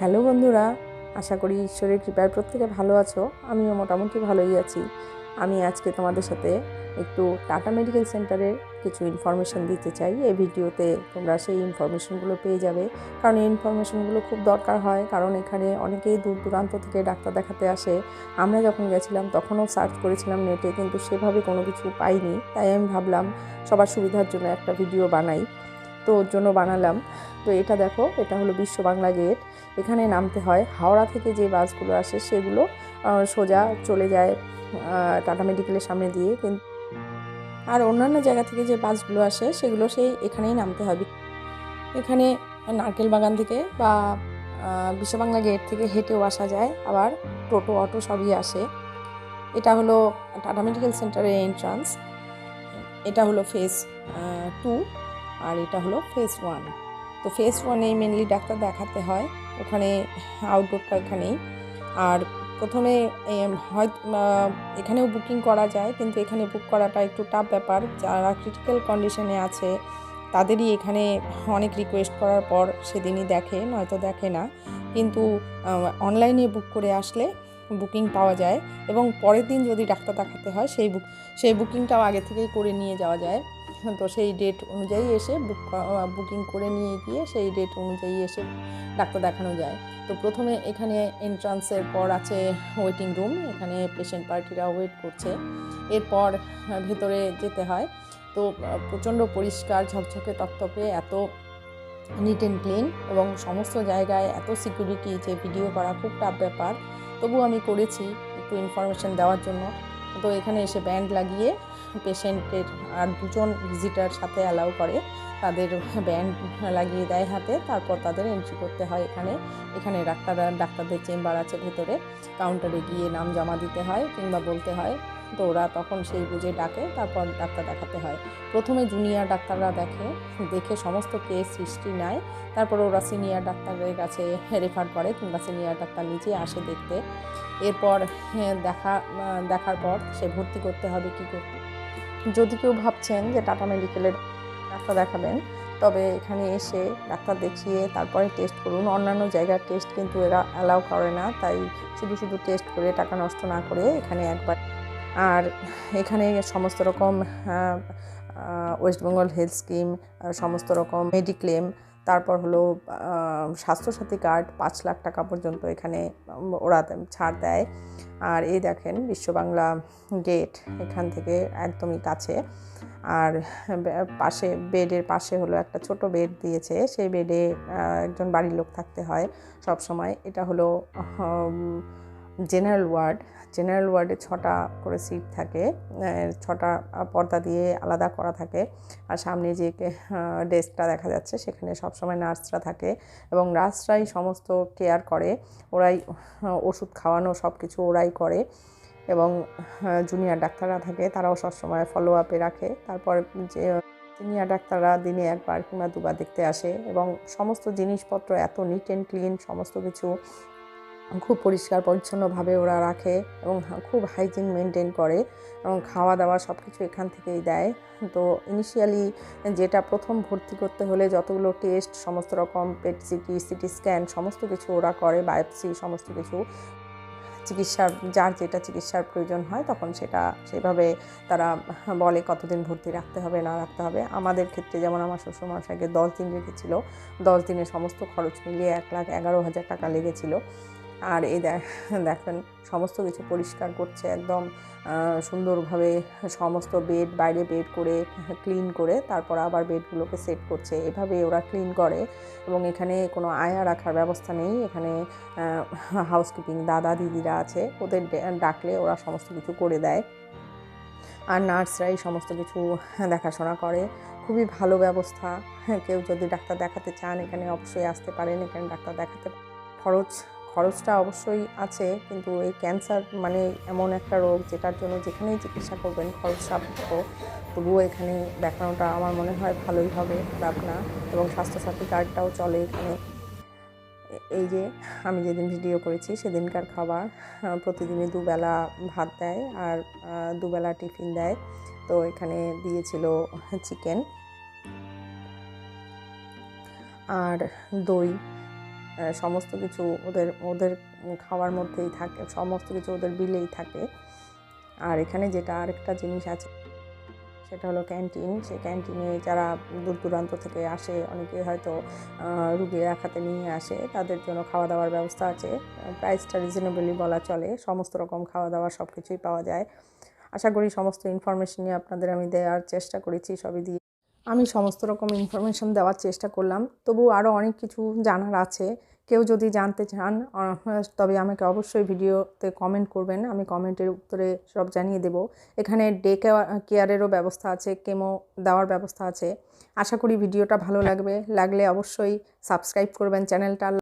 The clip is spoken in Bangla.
হ্যালো বন্ধুরা, আশা করি ঈশ্বরের কৃপায় প্রত্যেকে ভালো আছো। আমিও মোটামুটি ভালোই আছি। আমি আজকে তোমাদের সাথে একটু টাটা মেডিকেল সেন্টারের কিছু ইনফরমেশন দিতে চাই। এই ভিডিওতে তোমরা সেই ইনফরমেশনগুলো পেয়ে যাবে। কারণ এই ইনফরমেশনগুলো খুব দরকার হয়। কারণ এখানে অনেকেই দূর দূরান্ত থেকে ডাক্তার দেখাতে আসে। আমরা যখন গেছিলাম, তখনও সার্চ করেছিলাম নেটে কিন্তু সেভাবে কোনো কিছু পাইনি। তাই আমি ভাবলাম, সবার সুবিধার জন্য একটা ভিডিও বানাই। তো ওর জন্য বানালাম। তো এটা দেখো এটা হলো বিশ্ব বাংলা গেট এখানে নামতে হয়। হাওড়া থেকে যে বাসগুলো আসে সেগুলো সোজা চলে যায় টাটা মেডিকেলের সামনে দিয়ে। কিন্তু আর অন্যান্য জায়গা থেকে যে বাসগুলো আসে সেগুলো সেই এখানেই নামতে হবে। এখানে নারকেল বাগান থেকে বা আহ, বিশ্ব বাংলা গেট থেকে হেঁটেও আসা যায়। আবার টোটো অটো সবই আসে। এটা হলো টাটা মেডিকেল সেন্টারের এন্ট্রান্স এটা হলো ফেজ টু আর এটা হলো ফেস ওয়ান তো ফেস ওয়ানে মেনলি ডাক্তার দেখাতে হয়, ওখানে আউটডোরটা এখানেই আর প্রথমে হয়তো এখানেও বুকিং করা যায়, কিন্তু এখানে বুক করাটা একটু টাফ ব্যাপার। যারা ক্রিটিক্যাল কন্ডিশনে আছে, তাদেরই এখানে অনেক রিকোয়েস্ট করার পর সেদিনই দেখে, নয়তো দেখে না। কিন্তু অনলাইনে বুক করে আসলে বুকিং পাওয়া যায়। এবং পরের দিন যদি ডাক্তার দেখাতে হয়, সেই বুক সেই বুকিংটাও আগে থেকেই করে নিয়ে যাওয়া যায়। তো সেই ডেট অনুযায়ী এসে বুক বুকিং করে নিয়ে গিয়ে সেই ডেট অনুযায়ী এসে ডাক্তার দেখানো যায়। তো প্রথমে এখানে এন্ট্রান্সের পর আছে ওয়েটিং রুম এখানে পেশেন্ট পার্টিরা ওয়েট করছে। এরপর ভেতরে যেতে হয়। তো প্রচণ্ড পরিষ্কার, ঝকঝকে তকতকে এত নিট অ্যান্ড ক্লিন এবং সমস্ত জায়গায় এত সিকিউরিটি যে ভিডিও করা খুব টাফ ব্যাপার। তবু আমি করেছি, একটু ইনফরমেশন দেওয়ার জন্য। তো এখানে এসে ব্যান্ড লাগিয়ে পেশেন্টের আর দুজন ভিজিটার সাথে অ্যালাউ করে তাদের ব্যান্ড লাগিয়ে দেয় হাতে তারপর তাদের এন্ট্রি করতে হয় এখানে। এখানে ডাক্তাররা ডাক্তারদের চেম্বার আছে ভেতরে কাউন্টারে গিয়ে নাম জমা দিতে হয় কিংবা বলতে হয়। তো ওরা তখন সেই বুঝে ডাকে তারপর ডাক্তার দেখাতে হয়। প্রথমে জুনিয়র ডাক্তাররা দেখে দেখে সমস্ত কেস সৃষ্টি নেয় তারপর ওরা সিনিয়র ডাক্তারের কাছে রেফার করে কিংবা সিনিয়র ডাক্তার নিজে আসে দেখতে। এরপর হ্যাঁ, দেখা দেখার পর সে ভর্তি করতে হবে কী করতে যদি কেউ ভাবছেন যে টাটা মেডিকেলের ডাক্তার দেখাবেন, তবে এখানে এসে ডাক্তার দেখিয়ে তারপরে টেস্ট করুন। অন্যান্য জায়গার টেস্ট কিন্তু এরা অ্যালাউ করে না, তাই শুধু শুধু টেস্ট করে টাকা নষ্ট না করে এখানে একবার। আর এখানে সমস্ত রকম ওয়েস্ট বেঙ্গল হেলথ স্কিম সমস্ত রকম মেডিক্লেম তারপর হলো স্বাস্থ্যসাথী কার্ড পাঁচ লাখ টাকা পর্যন্ত এখানে ওরা ছাড় দেয়। আর এই দেখেন বিশ্ব বাংলা গেট এখান থেকে একদমই কাছে। আর পাশে বেডের পাশে হলো একটা ছোট বেড দিয়েছে। সেই বেডে একজন বাড়ির লোক থাকতে হয় সব সময় এটা হলো জেনারেল ওয়ার্ড জেনারেল ওয়ার্ডে ছটা করে সিট থাকে ছটা পর্দা দিয়ে আলাদা করা থাকে। আর সামনে যে ডেস্কটা দেখা যাচ্ছে, সেখানে সবসময় নার্সরা থাকে এবং নার্সরাই সমস্ত কেয়ার করে। ওরাই ওষুধ খাওয়ানো সব কিছু ওরাই করে এবং জুনিয়র ডাক্তাররা থাকে, তারাও সবসময় ফলো আপে রাখে। তারপর যে সিনিয়র ডাক্তাররা দিনে একবার কিংবা দুবার দেখতে আসে এবং সমস্ত জিনিসপত্র এত নিট অ্যান্ড ক্লিন সমস্ত কিছু খুব পরিষ্কার, পরিচ্ছন্নভাবে ওরা রাখে এবং খুব হাইজিন মেনটেন করে এবং খাওয়া দাওয়া সব কিছু এখান থেকেই দেয়। তো ইনিশিয়ালি যেটা প্রথম ভর্তি করতে হলে যতগুলো টেস্ট সমস্ত রকম পেট সিটি সিটি স্ক্যান সমস্ত কিছু ওরা করে বায়োপসি সমস্ত কিছু। চিকিৎসার যার যেটা চিকিৎসার প্রয়োজন হয় তখন সেটা সেভাবে তারা বলে কতদিন ভর্তি রাখতে হবে, না রাখতে হবে। আমাদের ক্ষেত্রে যেমন আমার শ্বশুরমশাইকে দশ দিন রেখেছিল, দশ দিনের সমস্ত খরচ মিলিয়ে এক লাখ এগারো হাজার টাকা লেগেছিল। আর এই দেখ- দেখেন সমস্ত কিছু পরিষ্কার করছে একদম সুন্দরভাবে সমস্ত বেড বাইরে বেড করে ক্লিন করে তারপর আবার বেডগুলোকে সেট করছে। এভাবে ওরা ক্লিন করে এবং এখানে কোনো আয়া রাখার ব্যবস্থা নেই। এখানে হাউসকিপিং দাদা দিদিরা আছে, ওদের ডাকলে ওরা সমস্ত কিছু করে দেয়। আর নার্সরাই সমস্ত কিছু দেখাশোনা করে। খুবই ভালো ব্যবস্থা। কেউ যদি ডাক্তার দেখাতে চান, এখানে অবশ্যই আসতে পারেন। এখানে ডাক্তার দেখাতে খরচ খরচটা অবশ্যই আছে, কিন্তু এই ক্যান্সার মানে এমন একটা রোগ যেটার জন্য যেখানেই চিকিৎসা করবেন, খরচ সাপেক্ষ। তবুও এখানে দেখানোটা আমার মনে হয় ভালোই হবে খারাপ না। এবং স্বাস্থ্যসাথী কার্ডটাও চলে এখানে। এই যে আমি যেদিন ভিডিও করেছি, সেদিনকার খাবার প্রতিদিনই দুবেলা ভাত দেয় আর দুবেলা টিফিন দেয়। তো এখানে দিয়েছিল চিকেন আর দই। সমস্ত কিছু ওদের ওদের খাওয়ার মধ্যেই থাকে, সমস্ত কিছু ওদের বিলেই থাকে। আর এখানে যেটা আরেকটা জিনিস আছে, সেটা হলো ক্যান্টিন। সেই ক্যান্টিনে যারা দূর দূরান্ত থেকে আসে, অনেকে হয়তো রুগী রাখাতে নিয়ে আসে, তাদের জন্য খাওয়া দাওয়ার ব্যবস্থা আছে। প্রাইসটা রিজনেবলি বলা চলে, সমস্ত রকম খাওয়া দাওয়া সব কিছুই পাওয়া যায়। আশা করি সমস্ত ইনফরমেশন নিয়ে আপনাদের আমি দেওয়ার চেষ্টা করেছি, সবই দিয়ে আমি সমস্ত রকম ইনফরমেশন দেওয়ার চেষ্টা করলাম। তবু আরও অনেক কিছু জানার আছে। কেউ যদি জানতে চান তবে আমাকে অবশ্যই ভিডিওতে কমেন্ট করবেন। আমি কমেন্টের উত্তরে সব জানিয়ে দেব। এখানে ডে কেয়ারেরও ব্যবস্থা আছে কেমো দেওয়ার ব্যবস্থা আছে। আশা করি ভিডিওটা ভালো লাগবে। লাগলে অবশ্যই সাবস্ক্রাইব করবেন চ্যানেলটা।